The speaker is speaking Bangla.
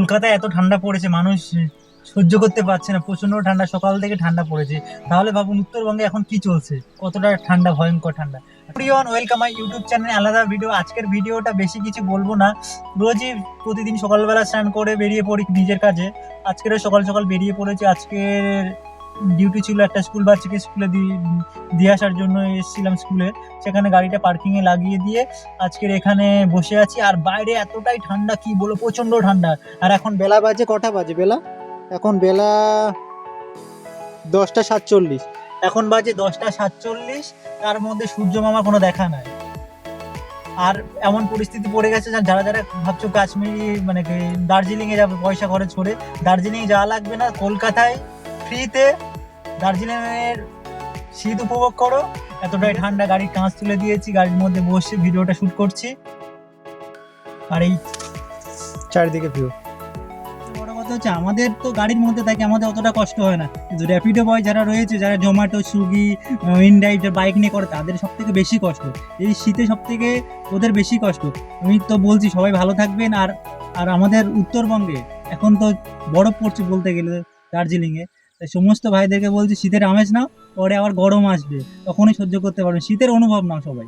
কলকাতায় এত ঠান্ডা পড়েছে, মানুষ সহ্য করতে পারছে না প্রচণ্ড ঠান্ডা, সকাল থেকে ঠান্ডা পড়েছে। তাহলে ভাবুন, উত্তরবঙ্গে এখন কি চলছে? কতটা ঠান্ডা, ভয়ঙ্কর ঠান্ডা? প্রিয়ন ওয়েলকাম মাই ইউটিউব চ্যানেলে আলাদা ভিডিও আজকের ভিডিওটা বেশি কিছু বলব না। রোজই প্রতিদিন সকালবেলা স্নান করে বেরিয়ে পড়ি নিজের কাজে। আজকেরও সকাল সকাল বেরিয়ে পড়েছি। আজকের ডিউটি ছিল একটা স্কুল বাচ্চাকে স্কুলে দিয়ে আসার জন্য এসেছিলাম স্কুলে সেখানে গাড়িটা পার্কিংয়ে লাগিয়ে দিয়ে আজকের এখানে বসে আছি। আর বাইরে এতটাই ঠান্ডা, কি বলো প্রচণ্ড ঠান্ডা। আর এখন বেলা বাজে, কটা বাজে বেলা? এখন বেলা দশটা সাতচল্লিশ। এখন বাজে দশটা সাতচল্লিশ, তার মধ্যে সূর্য মামা কোনো দেখা নাই। আর এমন পরিস্থিতি পড়ে গেছে যারা যারা ভাবছ কাশ্মীরি মানে দার্জিলিংয়ে যাবে, পয়সা খরচ করে দার্জিলিং যাওয়া লাগবে না। কলকাতায় ফ্রিতে দার্জিলিংয়ের শীত উপভোগ করো। এতটাই ঠান্ডা গাড়ির কাঁচ তুলে দিয়েছি গাড়ির মধ্যে বসে ভিডিওটা শ্যুট করছি। আর এই চারিদিকে ভিউ বড় কথা হচ্ছে আমাদের তো গাড়ির মধ্যে থাকে আমাদের অতটা কষ্ট হয় না। কিন্তু র্যাপিডো বয় যারা রয়েছে যারা জোম্যাটো সুইগি ইনডাইট বাইক নিয়ে করে তাদের সব থেকে বেশি কষ্ট। এই শীতে সব থেকে ওদের বেশি কষ্ট। আমি তো বলছি সবাই ভালো থাকবেন। আর আর আমাদের উত্তরবঙ্গে এখন তো বরফ পড়ছে বলতে গেলে দার্জিলিংয়ে। তাই সমস্ত ভাইদেরকে বলছি, শীতের আমেজ নাও, পরে আবার গরম আসবে, তখনই সহ্য করতে পারবে। শীতের অনুভব নাও সবাই।